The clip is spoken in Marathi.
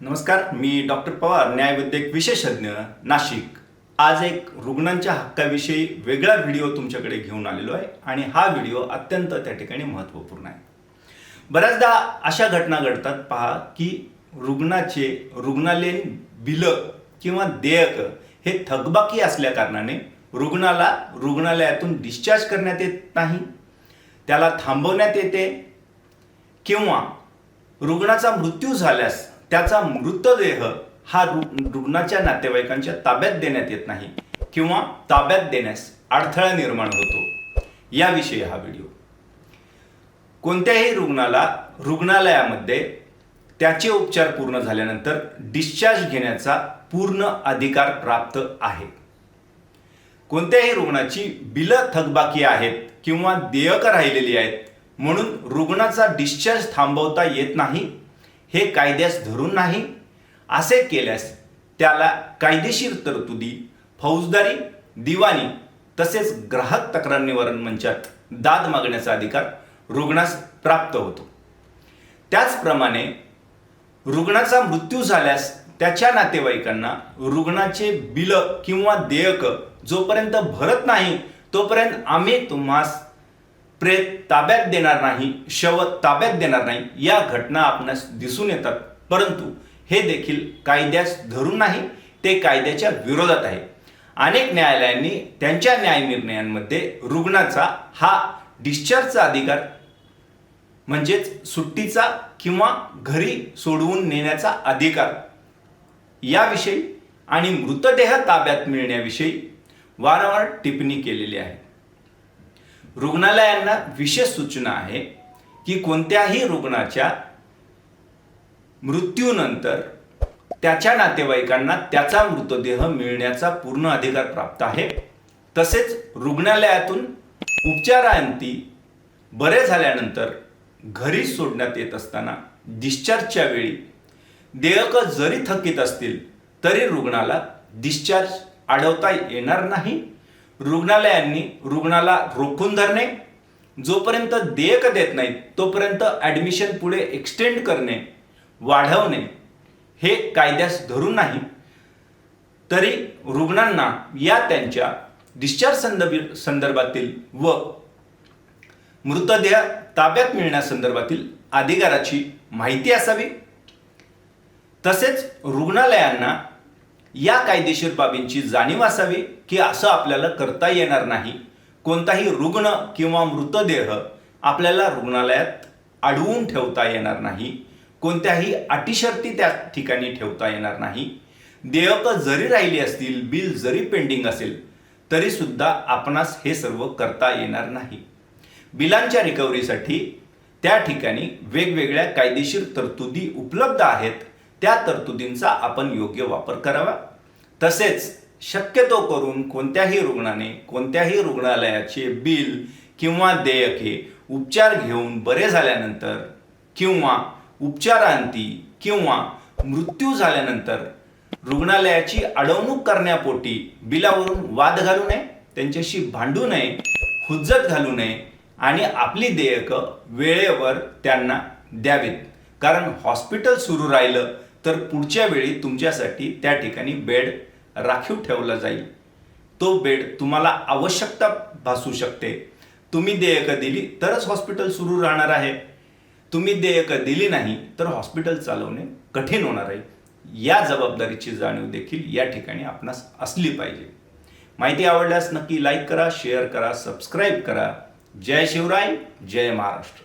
नमस्कार मी डॉक्टर पवार न्यायवैद्यक विशेषज्ञ नाशिक. आज एक रुग्णांच्या हक्काविषयी वेगळा व्हिडिओ तुमच्याकडे घेऊन आलेलो आहे आणि हा व्हिडिओ अत्यंत त्या ठिकाणी महत्त्वपूर्ण आहे. बऱ्याचदा अशा घटना घडतात पहा की रुग्णाचे रुग्णालयीन बिलं किंवा देयक हे थकबाकी असल्या कारणाने रुग्णाला रुग्णालयातून डिस्चार्ज करण्यात येत नाही त्याला थांबवण्यात येते किंवा रुग्णाचा मृत्यू झाल्यास त्याचा मृतदेह हा रु रुग्णाच्या नातेवाईकांच्या ताब्यात देण्यात येत नाही किंवा ताब्यात देण्यास अडथळा निर्माण होतो. याविषयी हा व्हिडिओ. कोणत्याही रुग्णाला रुग्णालयामध्ये त्याचे उपचार पूर्ण झाल्यानंतर डिस्चार्ज घेण्याचा पूर्ण अधिकार प्राप्त आहे. कोणत्याही रुग्णाची बिलं थकबाकी आहेत किंवा देयक राहिलेली आहेत म्हणून रुग्णाचा डिस्चार्ज थांबवता येत नाही हे कायद्यास धरून नाही असे केल्यास त्याला कायदेशीर तरतुदी फौजदारी दिवाणी तसेच ग्राहक तक्रार निवारण मंचात दाद मागण्याचा अधिकार रुग्णास प्राप्त होतो. त्याचप्रमाणे रुग्णाचा मृत्यू झाल्यास त्याच्या नातेवाईकांना रुग्णाचे बिल किंवा देयक जोपर्यंत भरत नाही तोपर्यंत आम्ही तुम्हास प्रेत ताब्यात देणार नाही शव ताब्यात देणार नाही या घटना आपणास दिसून येतात. परंतु हे देखील कायद्यास धरून नाही ते कायद्याच्या विरोधात आहे. अनेक न्यायालयांनी त्यांच्या न्याय निर्णयांमध्ये रुग्णाचा हा डिस्चार्जचा अधिकार म्हणजेच सुट्टीचा किंवा घरी सोडवून नेण्याचा अधिकार याविषयी आणि मृतदेह ताब्यात मिळण्याविषयी वारंवार टिप्पणी केलेली आहे. रुग्णालयांना विशेष सूचना आहे की कोणत्याही रुग्णाच्या मृत्यूनंतर त्याच्या नातेवाईकांना त्याचा मृतदेह मिळण्याचा पूर्ण अधिकार प्राप्त आहे. तसेच रुग्णालयातून उपचारांती बरे झाल्यानंतर घरी सोडण्यात येत असताना डिस्चार्जच्या वेळी देयक जरी थकीत असतील तरी रुग्णाला डिस्चार्ज अडवता येणार नाही. रुग्णालयांनी रुग्णाला रोखून धरणे जोपर्यंत देयक देत नाहीत तोपर्यंत ॲडमिशन पुढे एक्सटेंड करणे वाढवणे हे कायद्यास धरून नाही तरी रुग्णांना या त्यांच्या डिस्चार्ज संदर्भ संदर्भातील व मृतदेह ताब्यात मिळण्यासंदर्भातील अधिकाराची माहिती असावी. तसेच रुग्णालयांना या कायदेशीर बाबींची जाणीव असावी की असं आपल्याला करता येणार नाही. कोणताही रुग्ण किंवा मृतदेह आपल्याला रुग्णालयात अडवून ठेवता येणार नाही. कोणत्याही अटीशर्ती त्या ठिकाणी ठेवता येणार नाही. देयकं जरी राहिली असतील बिल जरी पेंडिंग असेल तरीसुद्धा आपणास हे सर्व करता येणार नाही. बिलांच्या रिकव्हरीसाठी त्या ठिकाणी वेगवेगळ्या कायदेशीर तरतुदी उपलब्ध आहेत. त्या तरतुदींचा आपण योग्य वापर करावा. तसेच शक्यतो करून कोणत्याही रुग्णाने कोणत्याही रुग्णालयाचे बिल किंवा देयके उपचार घेऊन बरे झाल्यानंतर किंवा उपचारांती किंवा मृत्यू झाल्यानंतर रुग्णालयाची अडवणूक करण्यापोटी बिलावरून वाद घालू नये त्यांच्याशी भांडू नये हुज्जत घालू नये आणि आपली देयकं वेळेवर त्यांना द्यावीत. कारण हॉस्पिटल सुरू राहिलं तर पुढच्या वेळी तुमच्यासाठी त्या ठिकाणी बेड राखीव ठेवला जाईल. तो बेड तुम्हाला आवश्यकता भासू शकते. तुम्ही देयकं दिली तरच हॉस्पिटल सुरू राहणार आहे. तुम्ही देयकं दिली नाही तर हॉस्पिटल चालवणे कठीण होणार आहे. या जबाबदारीची जाणीव देखील या ठिकाणी आपणास असली पाहिजे. माहिती आवडल्यास नक्की लाईक करा शेअर करा सबस्क्राईब करा. जय शिवराय जय महाराष्ट्र.